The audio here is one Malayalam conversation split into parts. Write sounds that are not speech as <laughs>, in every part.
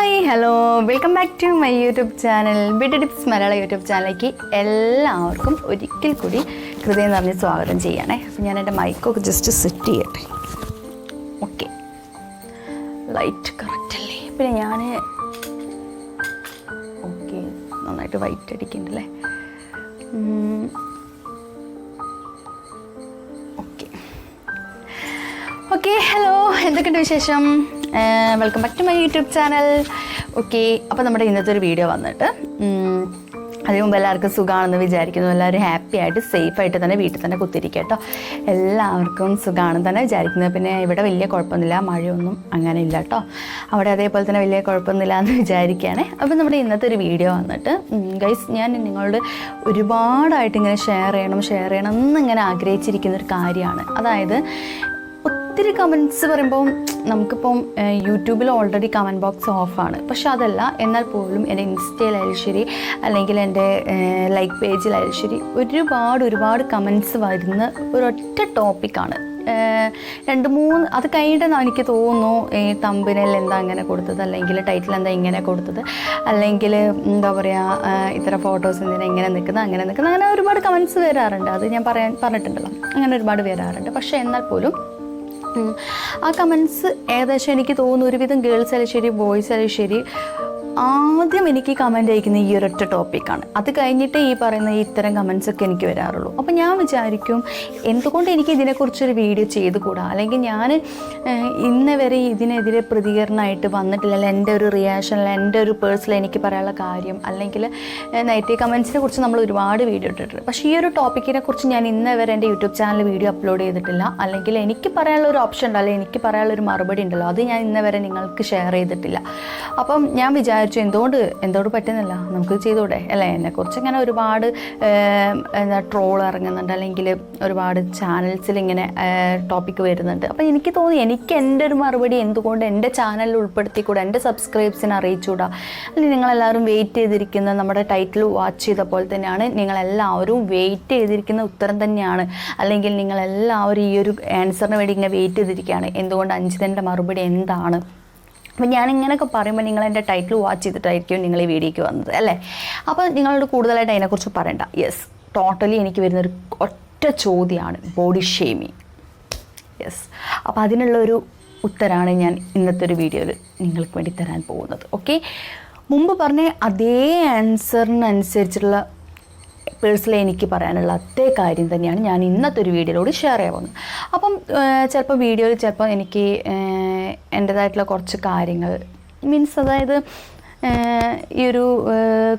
Hi hello. Welcome back to my YouTube channel. Bid tips Malayala YouTube ചാനലിലേക്ക് എല്ലാവർക്കും ഒരിക്കൽ കൂടി ഹൃദയം നിറഞ്ഞ് സ്വാഗതം ചെയ്യണേ. അപ്പം ഞാൻ എന്റെ മൈക്കൊക്കെ ജസ്റ്റ് സെറ്റ് ചെയ്യട്ടെ. ഓക്കെ ലൈറ്റ് കറക്റ്റ് അല്ലേ? പിന്നെ ഞാൻ ഓക്കെ നന്നായിട്ട് വൈറ്റ് അടിക്കണ്ടല്ലേ? ഓക്കെ ഓക്കെ ഹലോ എന്തൊക്കെയുണ്ട് വിശേഷം? Welcome back to my YouTube channel okay അപ്പോൾ നമ്മുടെ ഇന്നത്തെ ഒരു വീഡിയോ വന്നിട്ട് അതിന് മുമ്പ് എല്ലാവർക്കും സുഖമാണെന്ന് വിചാരിക്കുന്നു. എല്ലാവരും ഹാപ്പി ആയിട്ട് സേഫ് ആയിട്ട് തന്നെ വീട്ടിൽ തന്നെ കുത്തിരിക്കുക കേട്ടോ. എല്ലാവർക്കും സുഖമാണെന്ന് തന്നെ വിചാരിക്കുന്നത് പിന്നെ ഇവിടെ വലിയ കുഴപ്പമൊന്നുമില്ല മഴയൊന്നും അങ്ങനെ ഇല്ല കേട്ടോ. അവിടെ അതേപോലെ തന്നെ വലിയ കുഴപ്പമൊന്നുമില്ല എന്ന് വിചാരിക്കുകയാണ്. അപ്പോൾ നമ്മുടെ ഇന്നത്തെ ഒരു വീഡിയോ വന്നിട്ട് ഗൈസ് ഞാൻ നിങ്ങളോട് ഒരുപാടായിട്ട് ഇങ്ങനെ ഷെയർ ചെയ്യണം ഷെയർ ചെയ്യണം എന്നിങ്ങനെ ആഗ്രഹിച്ചിരിക്കുന്ന ഒരു കാര്യമാണ്. അതായത് ഒത്തിരി കമന്റ്സ് പറയുമ്പോൾ നമുക്കിപ്പം യൂട്യൂബിൽ ഓൾറെഡി കമന്റ് ബോക്സ് ഓഫാണ് പക്ഷെ അതല്ല എന്നാൽ പോലും എന്റെ ഇൻസ്റ്റയിലായാലും ശരി അല്ലെങ്കിൽ എന്റെ ലൈക്ക് പേജിലായാലും ശരി ഒരുപാട് ഒരുപാട് കമന്റ്സ് വരുന്ന ഒരൊറ്റ ടോപ്പിക്കാണ് രണ്ട് മൂന്ന് അത് കഴിഞ്ഞിട്ടാണ് എനിക്ക് തോന്നുന്നു ഈ തമ്പിനെ എന്താ അങ്ങനെ കൊടുത്തത് അല്ലെങ്കിൽ ടൈറ്റിൽ എന്താ ഇങ്ങനെ കൊടുത്തത് അല്ലെങ്കിൽ എന്താ പറയുക ഇത്ര ഫോട്ടോസ് എന്തിനാ ഇങ്ങനെ നിൽക്കുന്നത് അങ്ങനെ നിൽക്കുന്നത് അങ്ങനെ ഒരുപാട് കമന്റ്സ് വരാറുണ്ട്. അത് ഞാൻ പറയാൻ പറഞ്ഞിട്ടുണ്ടല്ലോ. അങ്ങനെ ഒരുപാട് വരാറുണ്ട്. പക്ഷേ എന്നാൽ പോലും. ആ കമൻസ് ഏകദേശം എനിക്ക് തോന്നുന്നു ഒരുവിധം ഗേൾസ് ആയാലും ശരി ബോയ്സ് ആയാലും ശരി. ആദ്യം എനിക്ക് കമന്റ് അയക്കുന്ന ഈ ഒരൊറ്റ ടോപ്പിക്കാണ് അത് കഴിഞ്ഞിട്ട് ഈ പറയുന്ന ഇത്തരം കമൻസ് ഒക്കെ എനിക്ക് വരാറുള്ളൂ. അപ്പോൾ ഞാൻ വിചാരിക്കും എന്തുകൊണ്ട് എനിക്ക് ഇതിനെക്കുറിച്ചൊരു വീഡിയോ ചെയ്തുകൂടാ? അല്ലെങ്കിൽ ഞാൻ ഇന്ന് വരെ ഇതിനെതിരെ പ്രതികരണമായിട്ട് വന്നിട്ടില്ല. അല്ലെങ്കിൽ എന്റെ ഒരു റിയാക്ഷൻ എന്റെ ഒരു പേഴ്സണൽ എനിക്ക് പറയാനുള്ള കാര്യം. അല്ലെങ്കിൽ നെഗറ്റീവ് കമൻസിനെ കുറിച്ച് നമ്മൾ ഒരുപാട് വീഡിയോ ഇട്ടിട്ടുണ്ട്. പക്ഷേ ഈ ഒരു ടോപ്പിക്കിനെ കുറിച്ച് ഞാൻ ഇന്ന് വരെ എന്റെ യൂട്യൂബ് ചാനൽ വീഡിയോ അപ്ലോഡ് ചെയ്തിട്ടില്ല. അല്ലെങ്കിൽ എനിക്ക് പറയാനുള്ള ഒരു ഓപ്ഷൻ ഉണ്ടല്ലോ എനിക്ക് പറയാനുള്ള ഒരു മറുപടി ഉണ്ടല്ലോ അത് ഞാൻ ഇന്ന് വരെ നിങ്ങൾക്ക് ഷെയർ ചെയ്തിട്ടില്ല. അപ്പം ഞാൻ വിചാരിച്ചു എന്തുകൊണ്ട് എന്തുകൊണ്ട് പറ്റുന്നില്ല? നമുക്ക് ചെയ്തൂടെ അല്ലേ? എന്നെക്കുറിച്ച് ഇങ്ങനെ ഒരുപാട് എന്താ ട്രോൾ ഇറങ്ങുന്നുണ്ട്. അല്ലെങ്കിൽ ഒരുപാട് ചാനൽസിൽ ഇങ്ങനെ ടോപ്പിക്ക് വരുന്നുണ്ട്. അപ്പോൾ എനിക്ക് തോന്നി എനിക്ക് എന്റെ ഒരു മറുപടി എന്തുകൊണ്ട് എന്റെ ചാനലിൽ ഉൾപ്പെടുത്തിക്കൂടാ? എന്റെ സബ്സ്ക്രൈബ്സിനെ അറിയിച്ചുകൂടാ? അല്ലെങ്കിൽ നിങ്ങളെല്ലാവരും വെയിറ്റ് ചെയ്തിരിക്കുന്ന നമ്മുടെ ടൈറ്റിൽ വാച്ച് ചെയ്ത പോലെ തന്നെയാണ് നിങ്ങളെല്ലാവരും വെയിറ്റ് ചെയ്തിരിക്കുന്ന ഉത്തരം തന്നെയാണ്. അല്ലെങ്കിൽ നിങ്ങളെല്ലാവരും ഈ ഒരു ആൻസറിന് വേണ്ടി ഇങ്ങനെ വെയിറ്റ് ചെയ്തിരിക്കുകയാണ്. എന്തുകൊണ്ട് അഞ്ചിതന്റെ മറുപടി എന്താണ്? അപ്പം ഞാൻ ഇങ്ങനെയൊക്കെ പറയുമ്പോൾ നിങ്ങൾ എന്റെ ടൈറ്റിൽ വാച്ച് ചെയ്തിട്ടായിരിക്കും നിങ്ങൾ ഈ വീഡിയോയ്ക്ക് വന്നത് അല്ലേ? അപ്പോൾ നിങ്ങളോട് കൂടുതലായിട്ട് അതിനെക്കുറിച്ച് പറയണ്ട. യെസ് ടോട്ടലി എനിക്ക് വരുന്നൊരു ഒറ്റ ചോദ്യമാണ് ബോഡി ഷേമിങ് യെസ് അപ്പോൾ അതിനുള്ളൊരു ഉത്തരമാണ് ഞാൻ ഇന്നത്തെ ഒരു വീഡിയോയിൽ നിങ്ങൾക്ക് വേണ്ടി തരാൻ പോകുന്നത് ഓക്കെ മുമ്പ് പറഞ്ഞ അതേ ആൻസറിനനുസരിച്ചുള്ള പേഴ്സണലി എനിക്ക് പറയാനുള്ള അതേ കാര്യം തന്നെയാണ് ഞാൻ ഇന്നത്തെ ഒരു വീഡിയോയിലൂടെ ഷെയർ ചെയ്യാൻ പോകുന്നത്. അപ്പം ചിലപ്പോൾ വീഡിയോയിൽ ചിലപ്പോൾ എനിക്ക് എന്റേതായിട്ടുള്ള കുറച്ച് കാര്യങ്ങൾ. മീൻസ് അതായത് ഈ ഒരു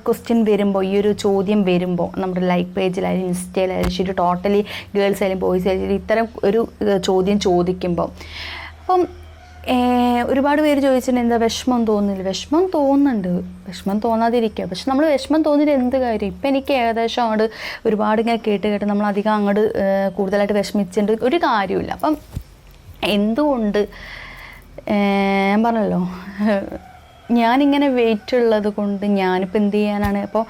ക്വസ്റ്റ്യൻ വരുമ്പോൾ ഈ ഒരു ചോദ്യം വരുമ്പോൾ നമ്മുടെ ലൈക്ക് പേജിലായാലും ഇൻസ്റ്റയിലായാലും ശരി ടോട്ടലി ഗേൾസ് ആയാലും ബോയ്സ് ആയാലും ഇത്തരം ഒരു ചോദ്യം ചോദിക്കുമ്പോൾ അപ്പം ഒരുപാട് പേര് ചോദിച്ചിട്ടുണ്ട് എന്താ വിഷമം തോന്നുന്നില്ല? വിഷമം തോന്നുന്നുണ്ട്. വിഷമം തോന്നാതിരിക്കുക. പക്ഷെ നമ്മൾ വിഷമം തോന്നിയിട്ട് എന്ത് കാര്യം? ഇപ്പം എനിക്ക് ഏകദേശം അങ്ങോട്ട് ഒരുപാട് ഇങ്ങനെ കേട്ട് കേട്ട് നമ്മൾ അധികം അങ്ങോട്ട് കൂടുതലായിട്ട് വിഷമിച്ചിട്ടുണ്ട്. ഒരു കാര്യമില്ല അപ്പം എന്തുകൊണ്ട് ഞാൻ പറഞ്ഞല്ലോ. <laughs> ഞാനിങ്ങനെ വെയിറ്റ് ഉള്ളത് കൊണ്ട് ഞാനിപ്പോൾ എന്ത് ചെയ്യാനാണ്? അപ്പോൾ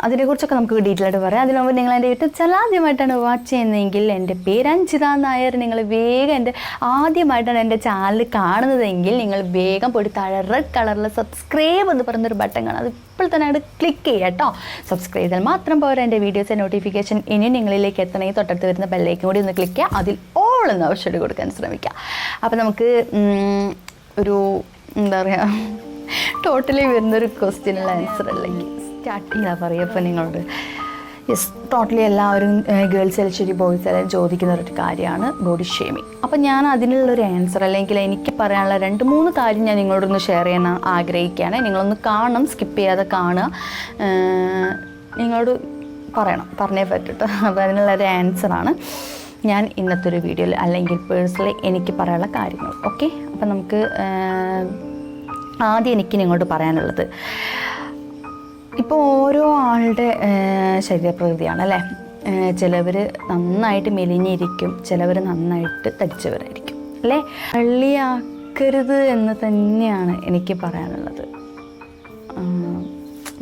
അതിനെക്കുറിച്ചൊക്കെ നമുക്ക് ഡീറ്റെയിൽ ആയിട്ട് പറയാം. അതിനു മുമ്പ് നിങ്ങൾ എന്റെ യൂട്യൂബ് ചാനൽ ആദ്യമായിട്ടാണ് വാച്ച് ചെയ്യുന്നതെങ്കിൽ എന്റെ പേര് അഞ്ജിത നായർ. നിങ്ങൾ വേഗം എന്റെ ആദ്യമായിട്ടാണ് എന്റെ ചാനൽ കാണുന്നതെങ്കിൽ നിങ്ങൾ വേഗം പോയിട്ട് താഴെ റെഡ് കളറിൽ സബ്സ്ക്രൈബ് എന്ന് പറയുന്നൊരു ബട്ടൺ കാണാം. അത് ഇപ്പോൾ തന്നെ അവിടെ ക്ലിക്ക് ചെയ്യുക കേട്ടോ സബ്സ്ക്രൈബ് ചെയ്താൽ മാത്രം പോരാ എന്റെ വീഡിയോസിന്റെ നോട്ടിഫിക്കേഷൻ ഇനി നിങ്ങളിലേക്ക് എത്തണമെങ്കിൽ തൊട്ടടുത്ത് വരുന്ന ബെല്ലേക്കും കൂടി ഒന്ന് ക്ലിക്ക് ചെയ്യുക. അതിൽ എന്ന് ഓപ്ഷൻ കൊടുക്കാൻ ശ്രമിക്കുക അപ്പോൾ നമുക്ക് ഒരു എന്താ പറയുക ടോട്ടലി വരുന്നൊരു ക്വസ്റ്റ്യനുള്ള ആൻസർ അല്ലെങ്കിൽ സ്റ്റാർട്ട് ചെയ്യാൻ പറയുക അപ്പോൾ നിങ്ങളോട്. യെസ് ടോട്ടലി എല്ലാവരും ഗേൾസ് ആയാലും ശരി ബോയ്സ് ആയാലും ചോദിക്കുന്ന ഒരു കാര്യമാണ് ബോഡി ഷേമിങ് അപ്പം ഞാൻ അതിനുള്ളൊരു ആൻസർ അല്ലെങ്കിൽ എനിക്ക് പറയാനുള്ള രണ്ട് മൂന്ന് കാര്യം ഞാൻ നിങ്ങളോടൊന്ന് ഷെയർ ചെയ്യാൻ ആഗ്രഹിക്കുകയാണ്. നിങ്ങളൊന്ന് കാണണം സ്കിപ്പ് ചെയ്യാതെ കാണുക. നിങ്ങളോട് പറയണം പറഞ്ഞേ പറ്റട്ടോ അപ്പോൾ അതിനുള്ളൊരു ആൻസറാണ് ഞാൻ ഇന്നത്തെ ഒരു വീഡിയോയിൽ അല്ലെങ്കിൽ പേഴ്സണലി എനിക്ക് പറയാനുള്ള കാര്യങ്ങൾ ഓക്കെ അപ്പം നമുക്ക് ആദ്യം എനിക്ക് നിങ്ങളോട് പറയാനുള്ളത്. ഇപ്പോൾ ഓരോ ആളുടെ ശരീരപ്രകൃതിയാണ് അല്ലേ? ചിലവർ നന്നായിട്ട് മെലിഞ്ഞിരിക്കും ചിലവർ നന്നായിട്ട് തടിച്ചവരായിരിക്കും അല്ലേ? പള്ളിയാക്കരുത് എന്ന് തന്നെയാണ് എനിക്ക് പറയാനുള്ളത്.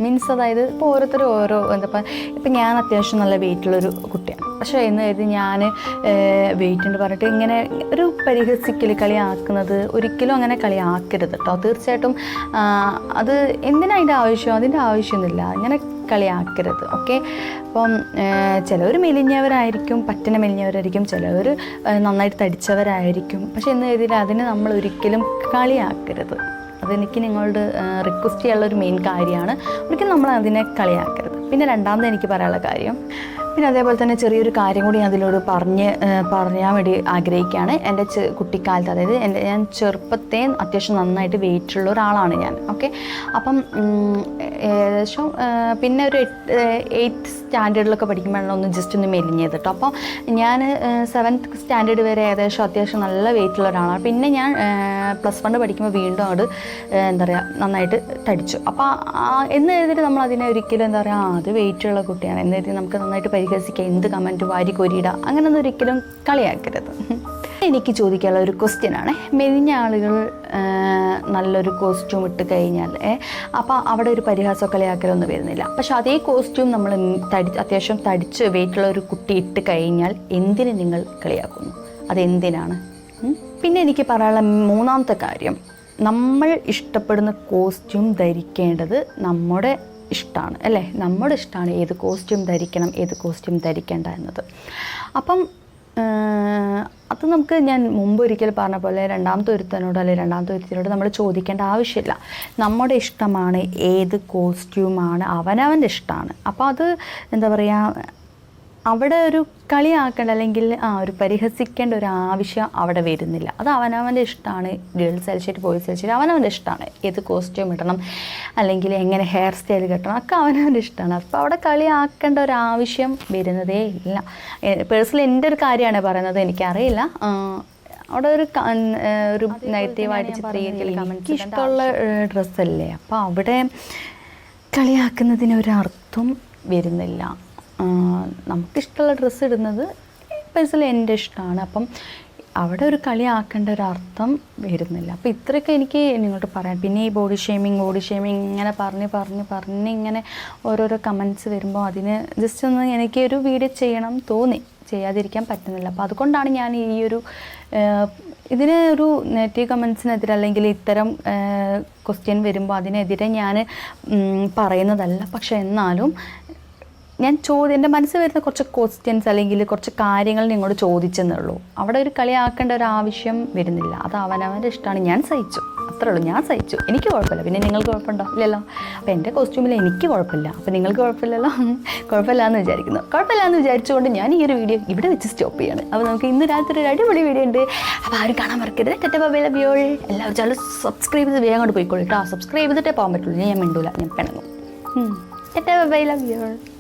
മീൻസ് അതായത് ഇപ്പോൾ ഓരോരുത്തരും ഓരോ എന്താ ഇപ്പം ഞാൻ അത്യാവശ്യം നല്ല വെയിറ്റുള്ളൊരു കുട്ടിയാണ്. പക്ഷേ എന്ന് കരുതി ഞാൻ വെയിറ്റ് ഉണ്ട് പറഞ്ഞിട്ട് ഇങ്ങനെ ഒരു പരിഹസിക്കൽ കളിയാക്കുന്നത് ഒരിക്കലും അങ്ങനെ കളിയാക്കരുത് കേട്ടോ തീർച്ചയായിട്ടും അത് എന്തിനാ അതിന്റെ ആവശ്യം? അതിന്റെ ആവശ്യമൊന്നുമില്ല അങ്ങനെ കളിയാക്കരുത്. ഓക്കെ? അപ്പം ചിലവർ മെലിഞ്ഞവരായിരിക്കും പറ്റന മെലിഞ്ഞവരായിരിക്കും. ചിലവർ നന്നായിട്ട് തടിച്ചവരായിരിക്കും. പക്ഷെ എന്ന് കരുതിയിട്ട് അതിന് നമ്മൾ ഒരിക്കലും കളിയാക്കരുത്. അതെനിക്ക് നിങ്ങളോട് റിക്വസ്റ്റ് ചെയ്യാനുള്ള ഒരു മെയിൻ കാര്യമാണ്. ഒരിക്കലും നമ്മൾ അതിനെ കളിയാക്കരുത്. പിന്നെ രണ്ടാമത് എനിക്ക് പറയാനുള്ള കാര്യം പിന്നെ അതേപോലെ തന്നെ ചെറിയൊരു കാര്യം കൂടി അതിലോട് പറഞ്ഞ് പറയാൻ വേണ്ടി ആഗ്രഹിക്കുകയാണ്. എന്റെ കുട്ടിക്കാലത്ത് അതായത് എന്റെ ഞാൻ ചെറുപ്പത്തെ അത്യാവശ്യം നന്നായിട്ട് വെയിറ്റ് ഉള്ള ഒരാളാണ് ഞാൻ. ഓക്കെ? അപ്പം ഏകദേശം പിന്നെ ഒരു എയ്ത്ത് സ്റ്റാൻഡേർഡിലൊക്കെ പഠിക്കുമ്പോഴാണ് ഒന്ന് ജസ്റ്റ് ഒന്ന് മെലിഞ്ഞത് കേട്ടോ അപ്പോൾ ഞാൻ സെവൻത്ത് സ്റ്റാൻഡേർഡ് വരെ ഏകദേശം അത്യാവശ്യം നല്ല വെയിറ്റ് ഉള്ള ഒരാളാണ്. പിന്നെ ഞാൻ പ്ലസ് വണ് പഠിക്കുമ്പോൾ വീണ്ടും അവിടെ എന്താ പറയുക നന്നായിട്ട് തടിച്ചു. അപ്പോൾ എന്ന് എഴുതിയിട്ട് നമ്മൾ അതിനെ ഒരിക്കലും എന്താ പറയുക അത് വെയിറ്റ് ഉള്ള കുട്ടിയാണ്. എന്ന് എഴുതി നമുക്ക് നന്നായിട്ട് പരിഹസിക്കുക എന്ത് കമന്റ് വാരി കൊരിയിടുക അങ്ങനെയൊന്നും ഒരിക്കലും കളിയാക്കരുത്. എനിക്ക് ചോദിക്കാനുള്ള ഒരു ക്വസ്റ്റ്യൻ ആണ്. മെലിഞ്ഞ ആളുകൾ നല്ലൊരു കോസ്റ്റ്യൂം ഇട്ട് കഴിഞ്ഞാൽ അപ്പോൾ അവിടെ ഒരു പരിഹാസം കളിയാക്കലൊന്നും വരുന്നില്ല. പക്ഷെ അതേ കോസ്റ്റ്യൂം നമ്മൾ തടി അത്യാവശ്യം തടിച്ച് വെയിറ്റുള്ള ഒരു കുട്ടി ഇട്ട് കഴിഞ്ഞാൽ എന്തിന് നിങ്ങൾ കളിയാക്കുന്നു? അതെന്തിനാണ്? പിന്നെ എനിക്ക് പറയാനുള്ള മൂന്നാമത്തെ കാര്യം. നമ്മൾ ഇഷ്ടപ്പെടുന്ന കോസ്റ്റ്യൂം ധരിക്കേണ്ടത് നമ്മുടെ ഇഷ്ടമാണ് അല്ലേ? നമ്മുടെ ഇഷ്ടമാണ് ഏത് കോസ്റ്റ്യൂം ധരിക്കണം ഏത് കോസ്റ്റ്യൂം ധരിക്കേണ്ട എന്നത്. അപ്പം അത് നമുക്ക് ഞാൻ മുമ്പ് ഒരിക്കൽ പറഞ്ഞ പോലെ രണ്ടാമത്തെ ഒരുത്തനോട് അല്ലെങ്കിൽ രണ്ടാമത്തെ ഒരുത്തിനോട് നമ്മൾ ചോദിക്കേണ്ട ആവശ്യമില്ല. നമ്മുടെ ഇഷ്ടമാണ് ഏത് കോസ്റ്റ്യൂമാണ് അവനവന്റെ ഇഷ്ടമാണ്. അപ്പോൾ അത് എന്താ പറയുക അവിടെ ഒരു കളിയാക്കേണ്ട അല്ലെങ്കിൽ ആ ഒരു പരിഹസിക്കേണ്ട ഒരു ആവശ്യം അവിടെ വരുന്നില്ല. അത് അവനവന്റെ ഇഷ്ടമാണ്. ഗേൾസ് അലിച്ചിട്ട് ബോയ്സ് അലിച്ചിട്ട് അവനവന്റെ ഇഷ്ടമാണ്. ഏത് കോസ്റ്റ്യൂം ഇടണം അല്ലെങ്കിൽ എങ്ങനെ ഹെയർ സ്റ്റൈൽ കെട്ടണം ഒക്കെ അവനവന്റെ ഇഷ്ടമാണ്. അപ്പോൾ അവിടെ കളിയാക്കേണ്ട ഒരു ആവശ്യം വരുന്നതേ ഇല്ല. പേഴ്സണലി എന്റെ ഒരു കാര്യമാണ് പറയുന്നത്. എനിക്കറിയില്ല. അവിടെ ഒരു ഒരു നെഗറ്റീവായിട്ട് ചിത്രീകരിക്കൽ എനിക്ക് ഇഷ്ടമുള്ള ഡ്രസ്സല്ലേ അപ്പോൾ അവിടെ കളിയാക്കുന്നതിന് ഒരു അർത്ഥം വരുന്നില്ല. നമുക്കിഷ്ടമുള്ള ഡ്രസ്സ് ഇടുന്നത് പേഴ്സണലി എന്റെ ഇഷ്ടമാണ്. അപ്പം അവിടെ ഒരു കളിയാക്കേണ്ട ഒരു അർത്ഥം വരുന്നില്ല. അപ്പോൾ ഇത്രയൊക്കെ എനിക്ക് നിങ്ങളോട് പറയാം പിന്നെ ഈ ബോഡി ഷേമിങ് ബോഡി ഷേമിങ് ഇങ്ങനെ പറഞ്ഞ് പറഞ്ഞ് പറഞ്ഞ് ഇങ്ങനെ ഓരോരോ കമൻസ് വരുമ്പോൾ അതിന് ജസ്റ്റ് ഒന്ന് എനിക്ക് ഒരു വീഡിയോ ചെയ്യണം തോന്നി. ചെയ്യാതിരിക്കാൻ പറ്റുന്നില്ല. അപ്പോൾ അതുകൊണ്ടാണ് ഞാൻ ഈ ഒരു ഇതിന് ഒരു നെഗറ്റീവ് കമൻസിനെതിരെ അല്ലെങ്കിൽ ഇത്തരം ക്വസ്റ്റ്യൻ വരുമ്പോൾ അതിനെതിരെ ഞാൻ പറയുന്നതല്ല. പക്ഷേ എന്നാലും ഞാൻ ചോദ്യം എന്റെ മനസ്സിൽ വരുന്ന കുറച്ച് ക്വസ്റ്റ്യൻസ് അല്ലെങ്കിൽ കുറച്ച് കാര്യങ്ങൾ നിങ്ങളോട് ചോദിച്ചെന്നുള്ളൂ. അവിടെ ഒരു കളിയാക്കേണ്ട ഒരു ആവശ്യം വരുന്നില്ല. അത് അവനവന്റെ ഇഷ്ടമാണ്. ഞാൻ സഹിച്ചു. അത്രേ ഉള്ളൂ. ഞാൻ സഹിച്ചു. എനിക്ക് കുഴപ്പമില്ല. പിന്നെ നിങ്ങൾക്ക് കുഴപ്പമുണ്ടോ? ഇല്ലല്ലോ. അപ്പോൾ എന്റെ കോസ്റ്റ്യൂമിൽ എനിക്ക് കുഴപ്പമില്ല. അപ്പോൾ നിങ്ങൾക്ക് കുഴപ്പമില്ലല്ലോ? <laughs> കുഴപ്പമില്ല എന്ന് വിചാരിക്കുന്നു. കുഴപ്പമില്ല എന്ന് വിചാരിച്ചുകൊണ്ട് ഞാൻ ഈ ഒരു വീഡിയോ ഇവിടെ വെച്ച് സ്റ്റോപ്പ് ചെയ്യാണ്. അപ്പോൾ നമുക്ക് ഇന്ന് രാത്രി ഒരു അടിപൊളി വീഡിയോ ഉണ്ട്. അപ്പോൾ ആരും കാണാൻ മറക്കരുത്. ടെറ്റ ബബേല വ്യോൾ എല്ലാവരും ചാനൽ സബ്സ്ക്രൈബ് ചെയ്ത് വേഗം കൊണ്ട് പോയിക്കോളൂ കേട്ടോ. സബ്സ്ക്രൈബ് ചെയ്തിട്ടേ പോകാൻ പറ്റുള്ളൂ. ഞാൻ മിണ്ടൂല. ഞാൻ പിണങ്ങും. ടെറ്റ ബബേല വ്യോൾ